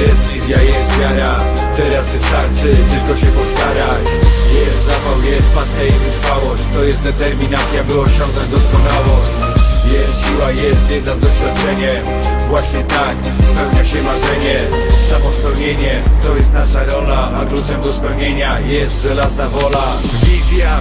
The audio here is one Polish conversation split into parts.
jest wizja, jest wiara. Teraz wystarczy tylko się postarać. Jest zapał, jest pasja i wytrwałość. To jest determinacja, by osiągnąć doskonałość. Jest siła, jest wiedza z doświadczeniem. Właśnie tak spełnia się marzenie. Samo spełnienie to jest nasza rola A kluczem do spełnienia jest żelazna wola. Wizja,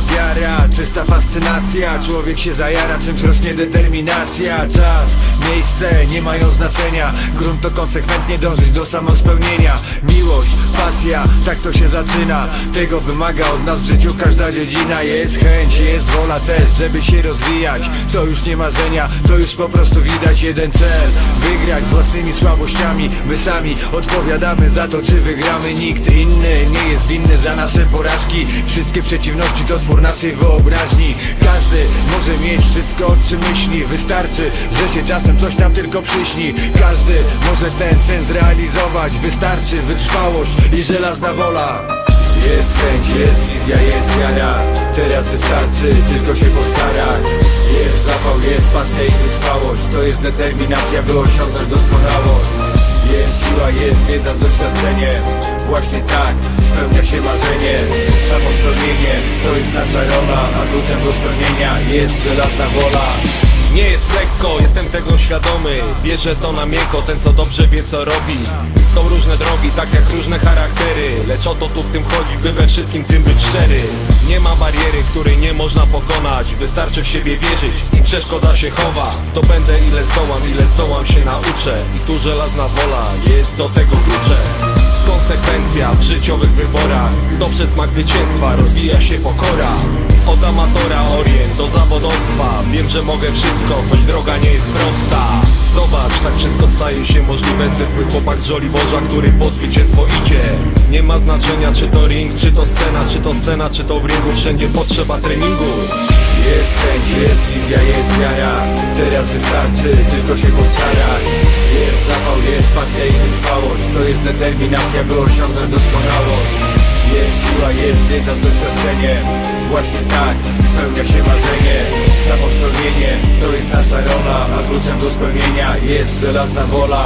czysta fascynacja. Człowiek się zajara, czymś rośnie determinacja. Czas, miejsce nie mają znaczenia. Grunt to konsekwentnie dążyć do samospełnienia. Miłość, pasja, tak to się zaczyna. Tego wymaga od nas w życiu każda dziedzina. Jest chęć, jest wola też, żeby się rozwijać. To już nie marzenia, to już po prostu widać jeden cel. Wygrać z własnymi słabościami. My sami odpowiadamy za to, czy wygramy. Nikt inny nie winny za nasze porażki. Wszystkie przeciwności to twór naszej wyobraźni. Każdy może mieć wszystko, o czym myśli. Wystarczy, że się czasem coś tam tylko przyśni. Każdy może ten sen zrealizować Wystarczy wytrwałość i żelazna wola. Jest chęć, jest wizja, jest wiara. Teraz wystarczy tylko się postarać. Jest zapał, jest pasja i wytrwałość. To jest determinacja, by osiągnąć doskonałość Jest siła, jest wiedza z doświadczeniem. Właśnie tak spełnia się marzenie. Samo spełnienie to jest nasza rola A kluczem do spełnienia jest żelazna wola. Nie jest lekko, jestem tego świadomy. Bierze to na miękko, ten co dobrze wie co robi. Są różne drogi, tak jak różne charaktery. Lecz o to tu w tym chodzi, by we wszystkim tym być szczery. Nie ma bariery, której nie można pokonać. Wystarczy w siebie wierzyć i przeszkoda się chowa. Zdobędę ile zdołam, ile zdołam się nauczę. I tu żelazna wola jest do tego w życiowych wyborach. Smak zwycięstwa rozwija się pokora. Od amatora orient do zawodowstwa. Wiem, że mogę wszystko, choć droga nie jest prosta. Zobacz, tak wszystko staje się możliwe. Zwykły chłopak z Żoliborza, który po zwycięstwo idzie. Nie ma znaczenia, czy to ring, czy to scena Czy to scena, czy to w ringu. Wszędzie potrzeba treningu. Jest chęć, jest wizja, jest wiara Teraz wystarczy tylko się postarać Jest zapał, jest determinacja, by osiągnąć doskonałość. Jest siła, jest wiedza z doświadczeniem. Właśnie tak spełnia się marzenie. Samo spełnienie to jest nasza rola A kluczem do spełnienia jest żelazna wola